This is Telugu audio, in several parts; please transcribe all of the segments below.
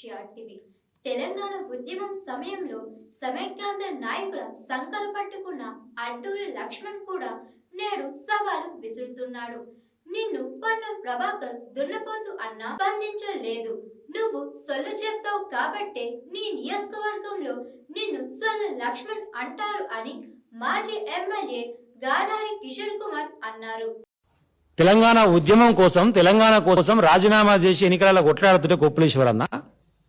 జిఆర్టీవీ తెలంగాణ ఉద్యమం సమయంలో సమైక్యాంధ్ర నాయకుల సంకలు పట్టుకున్న అడ్డూరి లక్ష్మణ్ కూడా నేడు సవాలు విసురుతున్నాడు. నిన్ను పొన్నం ప్రభాకర్ దున్నపోతు అన్నా స్పందించలేదు నువ్వు సొల్లు చెప్తావు కాబట్టే నీ నియోజకవర్గంలో నిన్ను సొల్లు లక్ష్మణ్ అంటారు అని మాజీ ఎమ్మెల్యే గాదారి కిషోర్ కుమార్ అన్నారు. తెలంగాణ ఉద్యమం కోసం తెలంగాణ కోసం రాజీనామా చేసి ఎన్నికలలో కొట్లాడుతుంటే కొప్పులేశ్వరన్న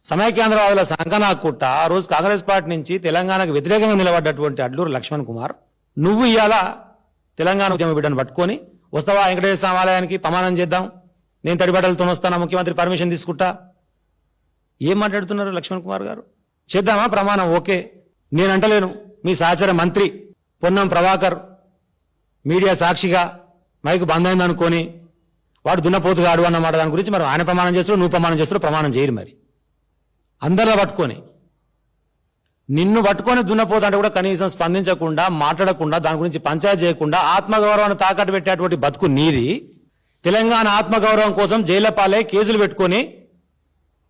సమైక్యాంధ్రవాదుల సంకనాకుట్ట ఆ రోజు కాంగ్రెస్ పార్టీ నుంచి తెలంగాణకు వ్యతిరేకంగా నిలబడ్డటువంటి అడ్లూరు లక్ష్మణ్ కుమార్ నువ్వు ఇవాళ తెలంగాణ ఉద్యమ బిడ్డను పట్టుకొని వస్తావా వెంకటేశ్వర స్వామి ఆలయానికి ప్రమాణం చేద్దాం నేను తడిబట్టలతో వస్తానా ముఖ్యమంత్రి పర్మిషన్ తీసుకుంటా? ఏం మాట్లాడుతున్నారు లక్ష్మణ్ కుమార్ గారు? చేద్దామా ప్రమాణం? ఓకే. నేను అంటలేను. మీ సహచర మంత్రి పొన్నం ప్రభాకర్ మీడియా సాక్షిగా మైకు బంద్ అయిందనుకొని వాడు దున్నపోతుగాడు అన్నమాట దాని గురించి మరి ఆయన ప్రమాణం చేస్తారు నువ్వు ప్రమాణం చేస్తారు ప్రమాణం చేయరు మరి. అందరిలో పట్టుకొని. నిన్ను పట్టుకొని దున్నపోతుంటే కూడా కనీసం స్పందించకుండా మాట్లాడకుండా దాని గురించి పంచాయతీ చేయకుండా ఆత్మగౌరవాన్ని తాకట్టు పెట్టేటువంటి బతుకు నీది. తెలంగాణ ఆత్మగౌరవం కోసం జైళ్ళ పాలై కేసులు పెట్టుకొని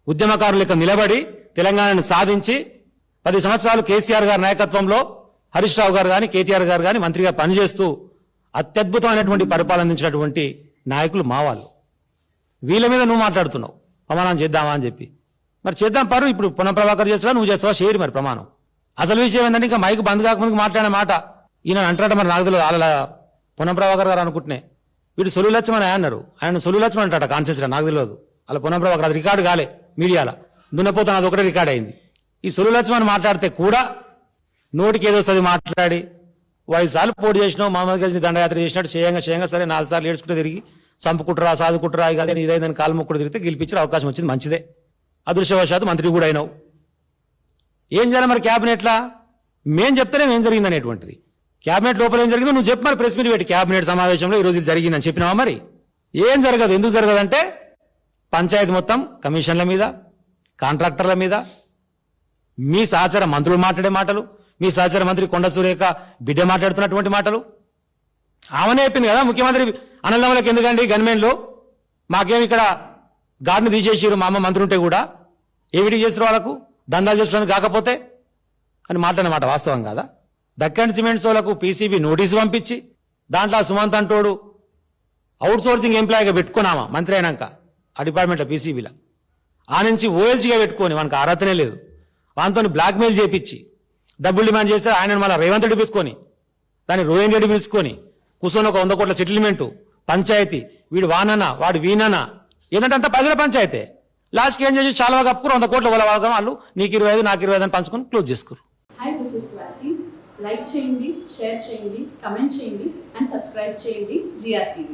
ఉద్యమకారుల యొక్క నిలబడి తెలంగాణను సాధించి పది సంవత్సరాలు కేసీఆర్ గారి నాయకత్వంలో హరీష్ రావు గారు కానీ కేటీఆర్ గారు కానీ మంత్రిగా పనిచేస్తూ అత్యద్భుతమైనటువంటి పరిపాలన అందించినటువంటి నాయకులు మావాళ్ళు వీళ్ళ మీద నువ్వు మాట్లాడుతున్నావు. ప్రమాణం చేద్దామా అని చెప్పి. మరి చేద్దాం పరు ఇప్పుడు పునః ప్రభాకర్ చేస్తావా నువ్వు చేస్తావా షేర్ మరి ప్రమాణం. అసలు విషయం ఏంటంటే ఇంకా మైక్ బంద్ కాకముందుకు మాట్లాడిన మాట. ఈయన అంటాడు మరి నాకు తెలియదు అలా పునః ప్రభాకర్ గారు అనుకుంటున్నాయి. వీడు సొలు లక్ష్మణ్ అన్నారు. ఆయన సొలు లక్ష్మణ్ అంటాడు కాన్షియస్ నాకు తెలియదు అలా పునః ప్రభాకర్ అది రికార్డు కాలే మీడియాలో. దున్నపోతాను అది ఒకటే రికార్డ్ అయింది. ఈ సొలు లక్ష్మణ్ మాట్లాడితే కూడా నోటికి ఏదో వస్తుంది మాట్లాడి వాళ్ళు సార్లు పోటీ చేసినావు మహమ్మద్ గజ్ని దండయాత్ర చేసినట్టు చేయంగా చేయంగా సరే నాలుగు సార్లు ఏడ్చుకుంటూ తిరిగి చంపుకుంటురా సాదుకుంటురా ఇక అదే ఇదైందని కాలు మొక్కుడు తిరిగితే గెలిపించే అవకాశం వచ్చింది మంచిదే. అదృష్టవశాత్తు మంత్రి కూడా అయినావు. ఏం చేయాలి మరి క్యాబినెట్లా? మేం చెప్తేనే ఏం జరిగింది అనేటువంటిది. క్యాబినెట్ లోపల ఏం జరిగిందో నువ్వు చెప్పు మరి ప్రెస్ మీట్ పెట్టి క్యాబినెట్ సమావేశంలో ఈ రోజు ఇది జరిగిందని చెప్పినావా మరి? ఏం జరగదు ఎందుకు జరగదంటే పంచాయతీ మొత్తం కమిషన్ల మీద కాంట్రాక్టర్ల మీద మీ సహచర మంత్రులు మాట్లాడే మాటలు మీ సహచర మంత్రి కొండ సురేఖ బిడ్డ మాట్లాడుతున్నటువంటి మాటలు. ఆమెనే చెప్పింది కదా ముఖ్యమంత్రి అనంతమ్మలకి ఎందుకండి గన్మెన్లు మాకేమి ఇక్కడ గాడిని తీసేసారు మా అమ్మ మంత్రి ఉంటే కూడా. ఏమిటి చేస్తారు వాళ్ళకు? దందాలు చేసుకోవడానికి కాకపోతే? అని మాట్లాడిన వాస్తవం కాదా? దక్కన్ సిమెంట్స్ వాళ్ళకు పీసీబీ నోటీసు పంపించి దాంట్లో సుమంత్ అంటోడు అవుట్ సోర్సింగ్ ఎంప్లాయీగా పెట్టుకున్నామా మంత్రి అయినాక? ఆ డిపార్ట్మెంట్లో పీసీబీలో? ఆ నుంచి ఓఎస్డీగా పెట్టుకొని మనకు అర్హతనే లేదు. వానితో బ్లాక్మెయిల్ చేపించి డబ్బులు డిమాండ్ చేస్తే ఆయన మళ్ళీ రేవంత్ రెడ్డి పిలుచుకొని దాన్ని రోహిణ్ రెడ్డి పిలుచుకొని కూర్చొని ఒక వంద కోట్ల సెటిల్మెంటు పంచాయతీ వీడు వాననా వాడు వీననా ఏంటంటే అంత ప్రజల పంచాయతే. లాస్ట్కి ఏం చేసి చాలా కప్పుకుని వంద కోట్ల వాళ్ళ వాళ్ళు నీకు ఇరవై ఐదు నాకు ఇరవై ఐదు అని పంచుకొని క్లోజ్ చేసుకోరు. Hi this is Swathi like చేయండి షేర్ చేయండి కమెంట్ చేయండి అండ్ సబ్స్క్రైబ్ చేయండి జిఆర్టీవీ